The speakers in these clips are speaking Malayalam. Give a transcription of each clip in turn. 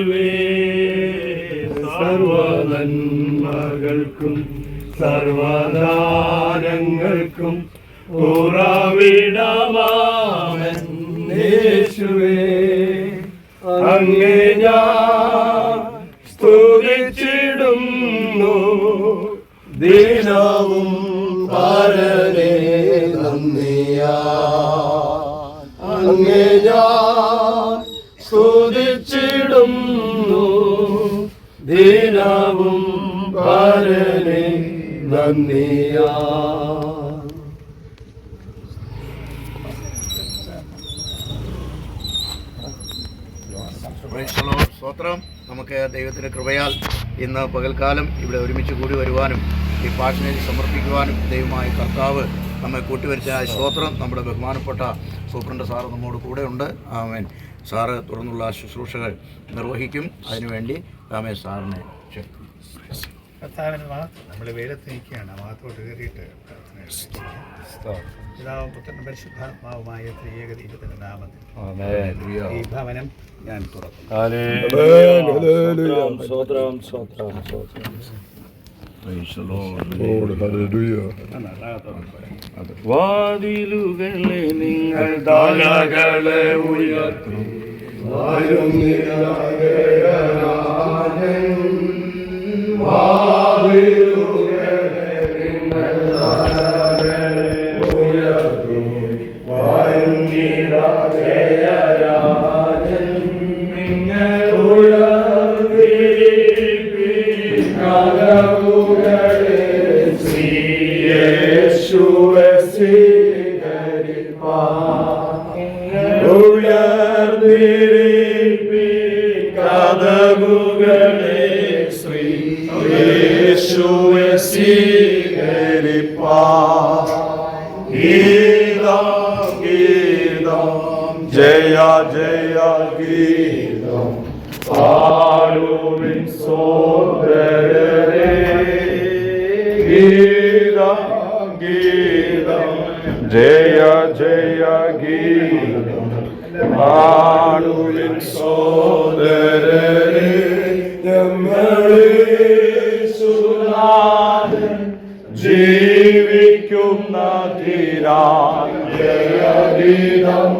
യേശുവേ സർവനന്മകൾക്കും സർവദാനങ്ങൾക്കും ഉറവിടമാമൻ അങ്ങേ ഞാൻ സ്തുതിച്ചിടുന്നു ദീനവും പരനേ നന്ദിയാ. അങ്ങേ ഞാൻ സ്തുതിച്ചിടുന്നു ദീനവും പരനെ നന്ദിയാ. സ്തോത്രം. നമുക്ക് ദൈവത്തിന്റെ കൃപയാൽ ഇന്ന് പകൽക്കാലം ഇവിടെ ഒരുമിച്ച് കൂടി വരുവാനും ഈ പാഷനയിൽ സമർപ്പിക്കുവാനും ദൈവമായ കർത്താവ് നമ്മെ കൂട്ടിവരിച്ച സ്തോത്രം നമ്മുടെ ബഹുമാനപ്പെട്ട സൂപ്രണ്ട് സാറ് നമ്മോട് കൂടെ ഉണ്ട് ആമേൻ. സാറ് തുറന്നുള്ള ശുശ്രൂഷകൾ നിർവഹിക്കും. അതിനുവേണ്ടി രാമേ സാറിനെ. കർത്താവിന് നമ്മൾ വെയിലത്ത് നിൽക്കുകയാണ്. ഭാഗത്തോട്ട് കയറിയിട്ട് പിതാവും പുത്രനും പരിശുദ്ധാത്മാവുമായ ത്രിയേക ദൈവത്തിന്റെ നാമത്തിൽ. ഈ ഭവനം ഞാൻ തുറക്കുന്നു. വാതിലുകളെ നിങ്ങൾ താലകളെ ഉയർത്തും. വാരും കഥകുകളെ சேரிப்பார் கீதம் கீதம் ஜெயா ஜெயா கீதம் பாடுவின் சோதரே கீதம் கீதம் ஜெயா ஜெயா கீதம் பாடுவின் சோதரே ജയഗീതം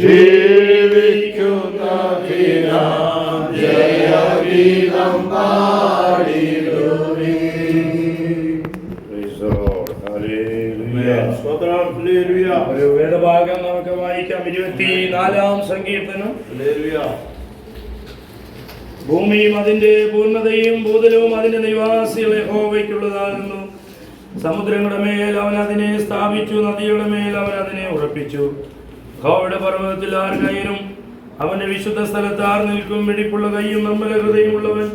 ജീവിക്കുന്ന തീരാ ജയഗീതം ഒരു വേദഭാഗം നമുക്ക് വായിക്കാം. ഇരുപത്തി നാലാം സങ്കീർത്തനം ഭൂമിയും അതിന്റെ പൂർണതയും ഭൂതലവും അതിന്റെ നിവാസികളെ ഹോവയ്ക്കുള്ളതാകുന്നു സമുദ്രങ്ങളുടെ മേൽ അവൻ അതിനെ സ്ഥാപിച്ചു നദിയുടെ മേൽ അവൻ അതിനെ ഉറപ്പിച്ചു. ഹോവയുടെ പർവതത്തിൽ ആർ കയറും? അവന്റെ വിശുദ്ധ സ്ഥലത്ത് ആർ നിൽക്കും? വെടിപ്പുള്ള കൈയും നമ്മല ഹൃദയമുള്ളവൻ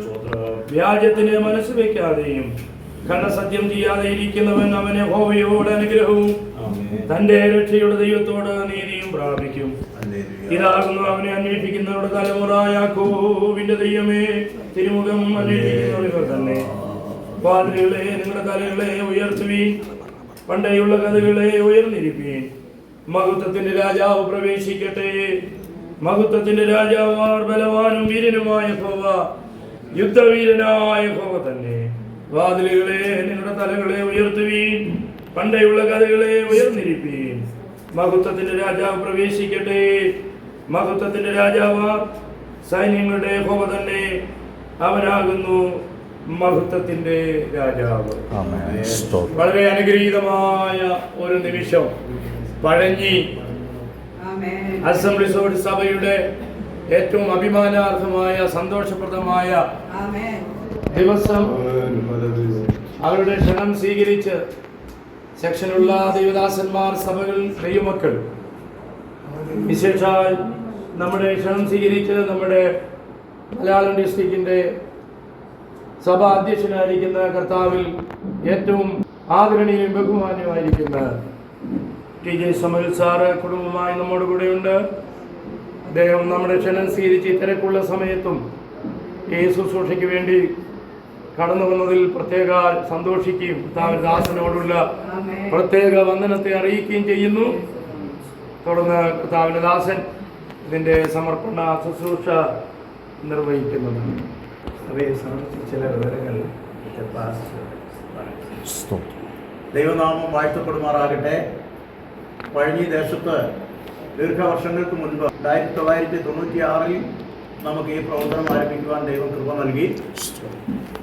വ്യാജത്തിന് മനസ്സ് വെക്കാതെയും കണ്ണസത്യം ചെയ്യാതെ ഇരിക്കുന്നവൻ അവനെ ഹോവയോട് അനുഗ്രഹവും തന്റെ രക്ഷയുടെ ദൈവത്തോട് നീതിയും പ്രാപിക്കും. ഇതാകുന്നു അവനെ അന്വേഷിക്കുന്നവരുടെ തലമുറ യാക്കോവിന്റെ ദൈവമേ. തിരുമുഖം അന്വേഷിക്കുന്നവർ തന്നെ. പാതിരികളെ നിങ്ങളുടെ തലകളെ ഉയർത്തുവീൻ. പണ്ടേയുള്ള കഥകളെ ഉയർന്നിരിപ്പീൻ. മഹത്വത്തിന്റെ രാജാവ് പ്രവേശിക്കട്ടെ. മഹത്വത്തിന്റെ രാജാവാർ ബലവാനും വീരനുമായ ഹോവ യുദ്ധവീരനായ ഹോവ തന്നെ. വാതിലുകളെ നിങ്ങളുടെ തലകളെ ഉയർത്തുവീൻ. പണ്ടേയുള്ള കഥകളെ ഉയർന്നിരിപ്പീൻ. മഹത്വത്തിന്റെ രാജാവ് പ്രവേശിക്കട്ടെ. മഹത്വത്തിന്റെ രാജാവ് സൈന്യങ്ങളുടെ ഹോമ തന്നെ അവനാകുന്നു മഹത്വത്തിന്റെ രാജാവ്. വളരെ അനുഗ്രഹീതമായ ഒരു നിമിഷം പഴഞ്ഞി അസംബ്ലി സോഡ് സഭയുടെ ഏറ്റവും അഭിമാനാർഹമായ സന്തോഷപ്രദമായ ദിവസം അവരുടെ ക്ഷണം സ്വീകരിച്ച് സെക്ഷനുള്ള ദൈവദാസന്മാർ സഭകൾ ദൈവമക്കൾ വിശേഷാൽ നമ്മുടെ ക്ഷണം സ്വീകരിച്ച് നമ്മുടെ മലയാളം ഡിസ്ട്രിക്റ്റിന്റെ സഭാ അധ്യക്ഷനായിരിക്കുന്ന കർത്താവിൽ ഏറ്റവും ആദരണീയവും ബഹുമാന്യമായിരിക്കുന്ന ടി ജെ സമൽ സാറ് കുടുംബമായി നമ്മുടെ കൂടെയുണ്ട്. അദ്ദേഹം നമ്മുടെ ക്ഷണം സ്വീകരിച്ച് തിരക്കുള്ള സമയത്തും ഈ ശുശ്രൂഷയ്ക്ക് വേണ്ടി കടന്നു വന്നതിൽ പ്രത്യേക സന്തോഷിക്കുകയും കർത്താവ് ദാസനോടുള്ള പ്രത്യേക വന്ദനത്തെ അറിയിക്കുകയും ചെയ്യുന്നു. തുടർന്ന് കർത്താവിന്റെ ദാസൻ ഇതിന്റെ സമർപ്പണ ശുശ്രൂഷ നിർവഹിക്കുന്നതാണ്. അവയെ സംബന്ധിച്ച് ചില വിവരങ്ങൾ. ദൈവനാമം വാഴ്ത്തപ്പെടുമാറാകട്ടെ. പഴഞ്ഞി ദേശത്ത് ദീർഘവർഷങ്ങൾക്ക് മുൻപ് ആയിരത്തി തൊള്ളായിരത്തി തൊണ്ണൂറ്റി ആറിൽ നമുക്ക് ഈ പ്രവർത്തനം ആരംഭിക്കുവാൻ ദൈവം കൃപ നൽകി.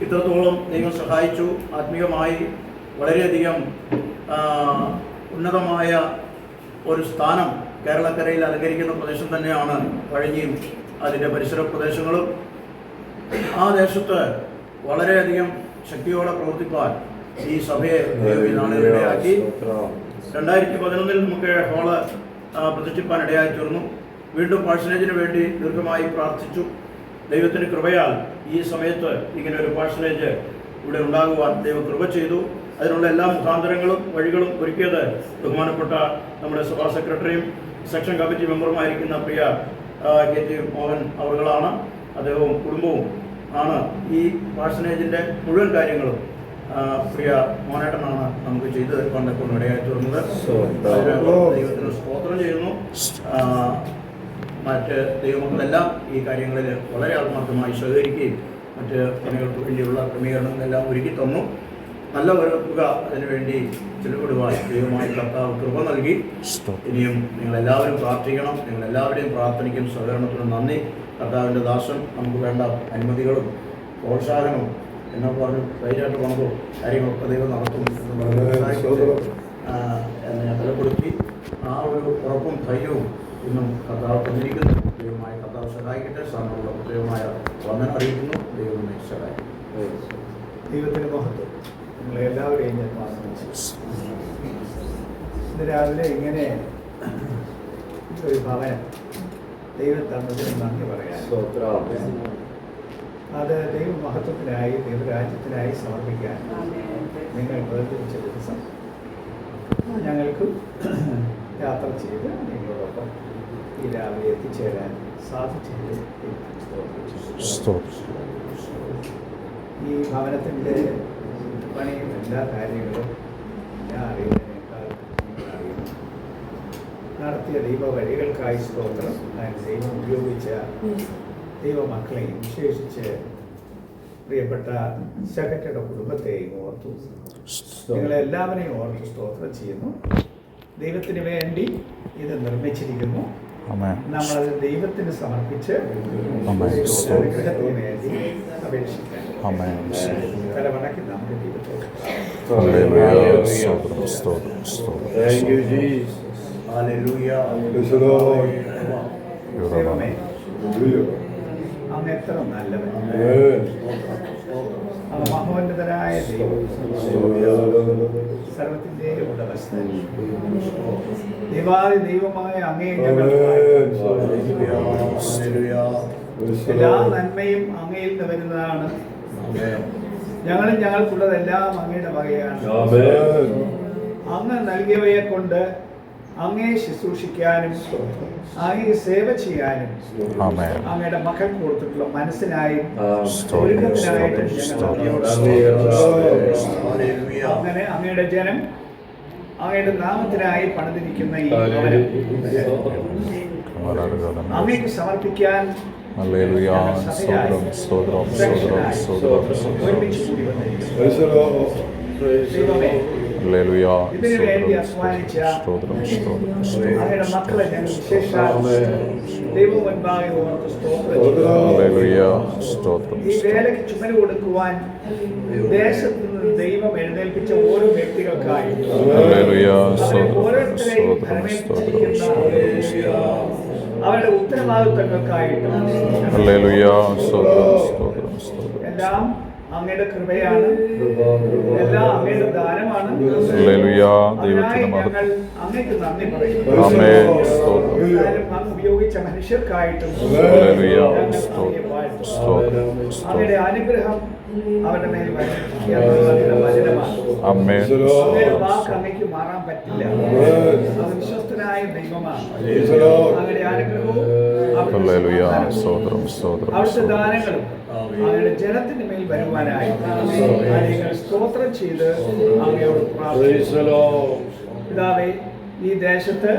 ഇത്രത്തോളം ദൈവം സഹായിച്ചു. ആത്മീയമായി വളരെയധികം ഉന്നതമായ ഒരു സ്ഥാനം കേരളക്കരയിൽ അലങ്കരിക്കുന്ന പ്രദേശം തന്നെയാണ് പഴഞ്ഞിയും അതിന്റെ പരിസര പ്രദേശങ്ങളും. ആ ദേശത്ത് വളരെയധികം ശക്തിയോടെ പ്രവർത്തിപ്പാൻ ഈ സഭയെ ഇടയാക്കി രണ്ടായിരത്തി പതിനൊന്നിൽ നമുക്ക് ഹോൾ പ്രതിഷ്ഠിപ്പാൻ ഇടയായി തീർന്നു. വീണ്ടും പാഴ്സനേജിന് വേണ്ടി ദീർഘമായി പ്രാർത്ഥിച്ചു. ദൈവത്തിന് കൃപയാൽ ഈ സമയത്ത് ഇങ്ങനെ ഒരു പാഴ്സനേജ് ഇവിടെ ഉണ്ടാകുവാൻ ദൈവം കൃപ ചെയ്തു. അതിനുള്ള എല്ലാ മുഖാന്തരങ്ങളും വഴികളും ഒരുക്കിയത് ബഹുമാനപ്പെട്ട നമ്മുടെ സഭാ സെക്രട്ടറിയും സെക്ഷൻ കമ്മിറ്റി മെമ്പറുമായിരിക്കുന്ന പ്രിയ കെ ടി മോഹൻ അവറുകളാണ്. അദ്ദേഹവും കുടുംബവും ആണ് ഈ പാഴ്സനേജിന്റെ മുഴുവൻ കാര്യങ്ങളും പ്രിയ മോനേട്ടനാണ് നമുക്ക് ചെയ്ത് കൊണ്ടൊക്കെ ഇടയായി തീർന്നത്. അതിന് ദൈവത്തിന് സ്തോത്രം ചെയ്യുന്നു. മറ്റ് ദൈവമക്കളെല്ലാം ഈ കാര്യങ്ങളിൽ വളരെ ആത്മാർത്ഥമായി സഹകരിക്കുകയും മറ്റ് പണികൾക്ക് വേണ്ടിയുള്ള ക്രമീകരണങ്ങളെല്ലാം ഒരുക്കി തന്നു. നല്ല ഒരു തുക അതിനുവേണ്ടി ചെലവിടുവാൻ ദൈവമായി കർത്താവ് കൃപ നൽകി. ഇനിയും നിങ്ങളെല്ലാവരും പ്രാർത്ഥിക്കണം. നിങ്ങളെല്ലാവരുടെയും പ്രാർത്ഥനയ്ക്കും സഹകരണത്തിനും നന്ദി. കർത്താവിന്റെ ദാസൻ നമുക്ക് വേണ്ട അനുമതികളും പ്രോത്സാഹനവും എന്നെ പറഞ്ഞു ധൈര്യമായിട്ട് പണതോ കാര്യങ്ങളൊക്കെ ദൈവം നടത്തും എന്ന് ബലപ്പെടുത്തി. ആ ഒരു ഉറപ്പും ധൈര്യവും ഇന്നും കർത്താവ് തന്നിരിക്കുന്നു. ദൈവമായ കർത്താവ് സഹായിക്കട്ടെ. സാറിനുള്ള പ്രത്യേകമായ വന്ദനം അറിയിക്കുന്നു. ദൈവം സഹായിക്കും. ദൈവത്തിന്റെ മഹത്വം. നിങ്ങളെ എല്ലാവരെയും ഞാൻ ആശ്രയിച്ചു. ഇന്ന് രാവിലെ ഇങ്ങനെ ഒരു ഭവൻ ദൈവത്തന്നതിന് നന്ദി പറയാൻ. അത് ദൈവ മഹത്വത്തിനായി ദൈവരാജ്യത്തിനായി സമർപ്പിക്കാൻ നിങ്ങൾ വേർതിരിച്ച ദിവസം. ഞങ്ങൾക്ക് യാത്ര ചെയ്ത് നിങ്ങളോടൊപ്പം ഈ രാവിലെ എത്തിച്ചേരാൻ സാധിച്ചത് ഈ ഭവനത്തിന്റെ പണിയും എല്ലാ കാര്യങ്ങളും ഞാൻ അറിയുന്നതിനേക്കാൾ അറിയുന്നു നടത്തിയ ദൈവ വഴികൾക്കായി സ്തോത്രം. ഞാൻ ദൈവം ഉപയോഗിച്ച ദൈവമക്കളെയും വിശേഷിച്ച് പ്രിയപ്പെട്ട സെക്രട്ടറിയുടെ കുടുംബത്തെയും ഓർത്തു. നിങ്ങളെല്ലാവരെയും ഓർത്ത് സ്തോത്രം ചെയ്യുന്നു. ദൈവത്തിന് വേണ്ടി ഇത് നിർമ്മിച്ചിരിക്കുന്നു. നമ്മളത് ദൈവത്തിന് സമർപ്പിച്ച് അനുഗ്രഹത്തിന് വേണ്ടി അപേക്ഷിക്കാൻ Jesus. Hallelujah. Praise the Lord. Hallelujah. അങ്ങ് എത്ര നല്ലവൻ Amen. മഹോന്നതനായ ദൈവം സർവത്തിന്റെയും ഉടമസ്ഥൻ ദൈവാദി ദൈവമായ അങ്ങേ. എല്ലാ നന്മയും അങ്ങയിൽ നിന്ന് വരുന്നതാണ്. ഞങ്ങളും ഞങ്ങൾക്കുള്ളതെല്ലാം അങ്ങയുടെ വകയാണ്. അങ്ങ് നൽകിയവയെ കൊണ്ട് അങ്ങേ ശുശ്രൂഷിക്കാനും അങ്ങേ സേവ ചെയ്യാനും അങ്ങയുടെ മകൻ കൊടുത്തിട്ടുള്ള മനസ്സിനായും. അങ്ങനെ അങ്ങയുടെ ജനം അങ്ങയുടെ നാമത്തിനായി പണിതിരിക്കുന്ന ഈ അങ്ങേക്ക് സമർപ്പിക്കാൻ സ്തോത്രം സ്തോത്രം സ്തോത്രം സ്തോത്രം. ദൈവമേ ഹല്ലേലൂയ സ്തോത്രം സ്തോത്രം സ്തോത്രം സ്തോത്രം സ്തോത്രം ഹല്ലേലൂയ സ്തോത്രം ഈ വേലയ്ക്ക് ചുമൽ കൊടുക്കുവാൻ ദേശത്ത് നിന്ന് ദൈവം എഴുന്നേൽപ്പിച്ച ഓരോ വ്യക്തികൾക്കായി ഹല്ലേലൂയ സ്തോത്രം സ്തോത്രം സ്തോത്രം അവരുടെ ഉത്തരവാദിത്തങ്ങൾക്കായിട്ടും എല്ലാം അങ്ങയുടെ കൃപയാണ്. എല്ലാം അങ്ങയുടെ ദാനമാണ്. ദൈവത്തിന് ഞങ്ങൾ അങ്ങേക്ക് നന്ദി പറയുന്നു. ഉപയോഗിച്ച മനുഷ്യർക്കായിട്ടും അങ്ങയുടെ അനുഗ്രഹം അവരുടെ മേൽ അങ്ങയുടെ വാക്ക് അങ്ങയ്ക്ക് മാറാൻ പറ്റില്ല. അത് വിശ്വസ്തനായ ദൈവമാണ്. അങ്ങയുടെ അനുഗ്രഹവും സ്തോത്രം സ്തോത്രം അവിടുത്തെ ദാനങ്ങളും അങ്ങയുടെ ജനത്തിന് മേൽ വരുവാനായി നിങ്ങൾ സ്തോത്രം ചെയ്ത് അങ്ങയോട് പ്രാർത്ഥിക്കുന്നു. പിതാവേ ഈ ദേശത്ത്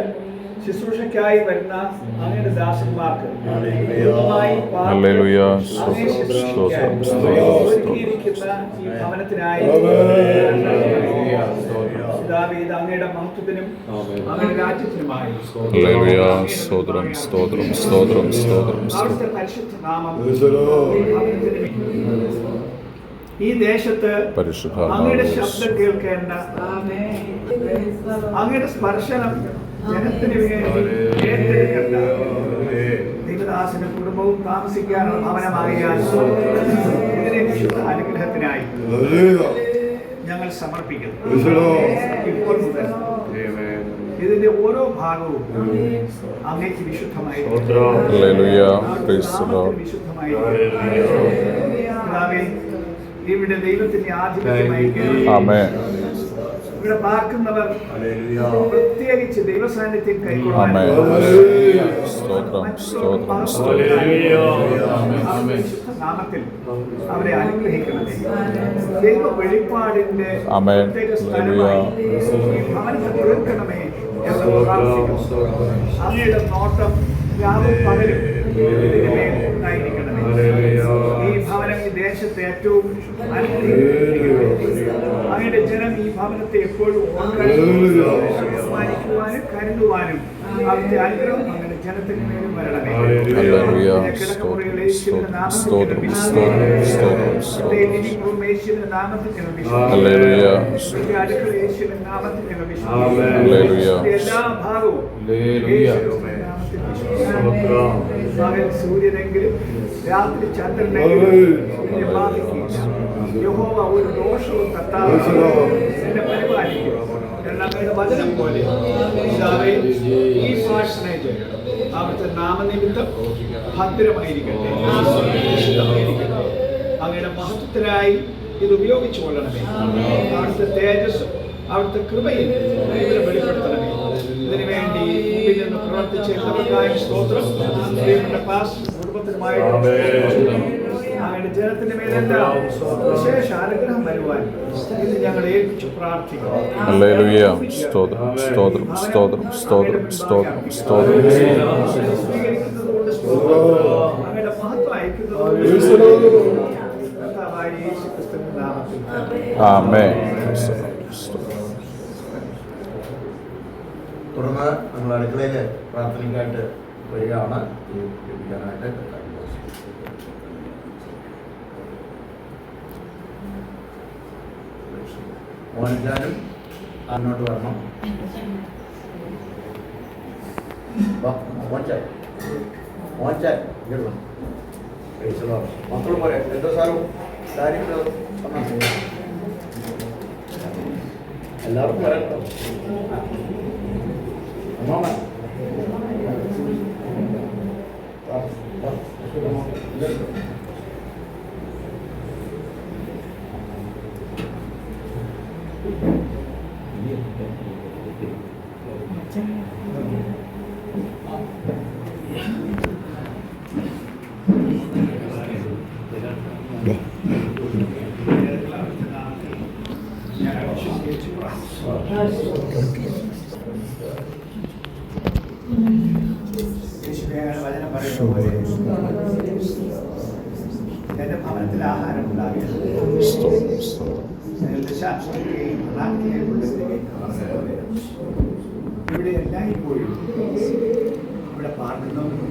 ശുശ്രൂഷയ്ക്കായി വരുന്ന അങ്ങയുടെ ദാസന്മാർക്ക് ഭവനത്തിനായി അങ്ങയുടെ മഹത്വത്തിനും അങ്ങയുടെ രാജ്യത്തിനുമായി സ്തോത്രം സ്തോത്രം സ്തോത്രം സ്തോത്രം അവിടുത്തെ പരിശുദ്ധ നാമം ഈ ദേശത്ത് അങ്ങയുടെ ശബ്ദം കേൾക്കേണ്ട. അങ്ങയുടെ സ്പർശനം ജനത്തിന് വേണ്ടി ഏറ്റെടുക്കേണ്ട ദൈവദാസന കുടുംബവും താമസിക്കാനുള്ള ഭവനമാകിയാൽ അനുഗ്രഹത്തിനായി ഞങ്ങൾ സമർപ്പിക്കുന്നു. ഇപ്പോൾ മുതൽ ഇതിന്റെ ഓരോ ഭാഗവും അങ്ങേക്ക് വിശുദ്ധമായി വിശുദ്ധമായി ഇവിടെ ദൈവത്തിന്റെ ആധിപത്യമായി ആമേൻ. ഇവിടെ പാർക്കുന്നവർ പ്രത്യേകിച്ച് ദൈവസാന്നിധ്യം കൈക്കൊള്ളാൻ നാമത്തിൽ അവരെ അനുഗ്രഹിക്കണമേ ദൈവ. വെളിപ്പാടിന്റെ. പ്രത്യേക സ്ഥലമായി എന്ന് പ്രാർത്ഥിക്കുന്നു. അങ്ങയുടെ നോട്ടം രാവും പകലും ഉണ്ടായിരിക്കണമേ. ഈ ഭവനം ഈ ദേശത്തെ ഏറ്റവും അനുഗ്രഹിക്കട്ടെ. അങ്ങയുടെ ജനം ഈ ഭവനത്തെ എപ്പോഴും ബഹുമാനിക്കുവാനും കരുതുവാനും അവിടുത്തെ അനുഗ്രഹം അങ്ങനെ ജനത്തിന് മേലും വരണമേ. കിടക്കമുറികളെ എല്ലാ ഭാഗവും സൂര്യനെങ്കിലും രാത്രി ചന്ദ്രനെങ്കിലും ബാധിക്കില്ല യഹോവ ഒരു ദോഷവും കത്താതെ എന്നെ പരിപാലിക്കും. വചനം പോലെ അവിടുത്തെ നാമനിമിത്തം ഭദ്രമായിരിക്കട്ടെ. വിശുദ്ധമായിരിക്കട്ടെ അങ്ങയുടെ മഹത്വത്തിനായി ഇത് ഉപയോഗിച്ചു കൊള്ളണമേ. അവിടുത്തെ തേജസ് അവിടുത്തെ കൃപയിൽ വെളിപ്പെടുത്തണമേ. ഇതിനുവേണ്ടി മുമ്പിൽ നിന്ന് പ്രവർത്തിച്ച എല്ലാവർക്കായും സ്തോത്രം. പ്രിയപ്പെട്ട പാസ് കുടുംബത്തിനുമായി ജനത്തിന്റെ മേലെല്ലാം വിശേഷ അനുഗ്രഹം വരുവാൻ ഇത് ഞങ്ങൾ ഏൽപ്പിച്ചു തുടർന്ന് നമ്മൾ അടുക്കളയിൽ പ്രാർത്ഥനയ്ക്കായിട്ട് വരികയാണ്. ഈ ലഭിക്കാനായിട്ട് മോഹൻചാനും അങ്ങോട്ട് വരണം. വാ, മോഹൻചാൻ മോഹൻചാൻ ഇങ്ങോട്ട്. മക്കളും പോരെ. എന്തോ സാറും? കാര്യങ്ങൾ എല്ലാവർക്കും വരട്ടോ അമ്മാമ വാ, വാ. ഇങ്ങോട്ട് വാ. യേശുവേ, വചനം പറയുന്ന പോലെ എന്റെ ഭവനത്തിൽ ആഹാരം ഉണ്ടാകരുത് ദശാംശത്തിലെയും പ്രധാനത്തിലെയും കൊണ്ടുവരികയും ഇവിടെ എല്ലായ്പ്പോഴും ഇവിടെ പാർക്കുന്നവരും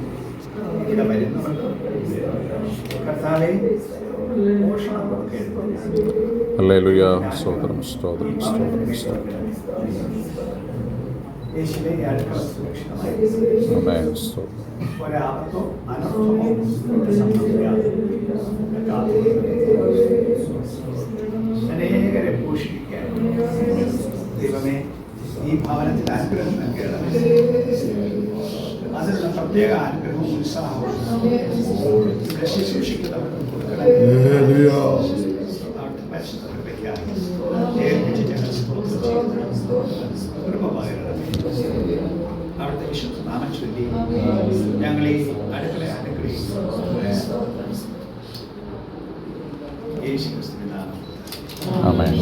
ഇവിടെ വരുന്നവരും കർത്താവെ പോഷണം കൊടുക്കരുത് സ്തോത്രം സ്തോത്രം സ്തോത്രം സ്തോത്രം യേശുവെ ഈ അടുക്കള സുരക്ഷിതമായി ആമേൻ സ്തോത്രം ഒരാപത്തോ അനർത്ഥമോ ഇവിടെ സംഭവിക്കാതെ അനേകരെ പോഷിപ്പിക്കാൻ ദൈവമേ ഈ ഭവനത്തിൽ അനുഗ്രഹം നൽകണമേ. അതിനുള്ള പ്രത്യേക അനുഗ്രഹവും ഉത്സാഹവും ഇവിടെ ശുശ്രൂഷിക്കുന്നവർക്ക് കൊടുക്കണമേ അവിടുത്തെ പരിശുദ്ധ കൃപയ്ക്കായി ഏൽപ്പിച്ച് ഞങ്ങൾ സ്തോത്രം ചെയ്യുന്നു. കൃപ പകരണമേ. അവിടുത്തെ വിശുദ്ധ നാമം ചൊല്ലി ഞങ്ങൾ ഈ അടുക്കള അനുഗ്രഹിക്കുന്നു യേശു ക്രിസ്തുവിൻ നാമം ആമേൻ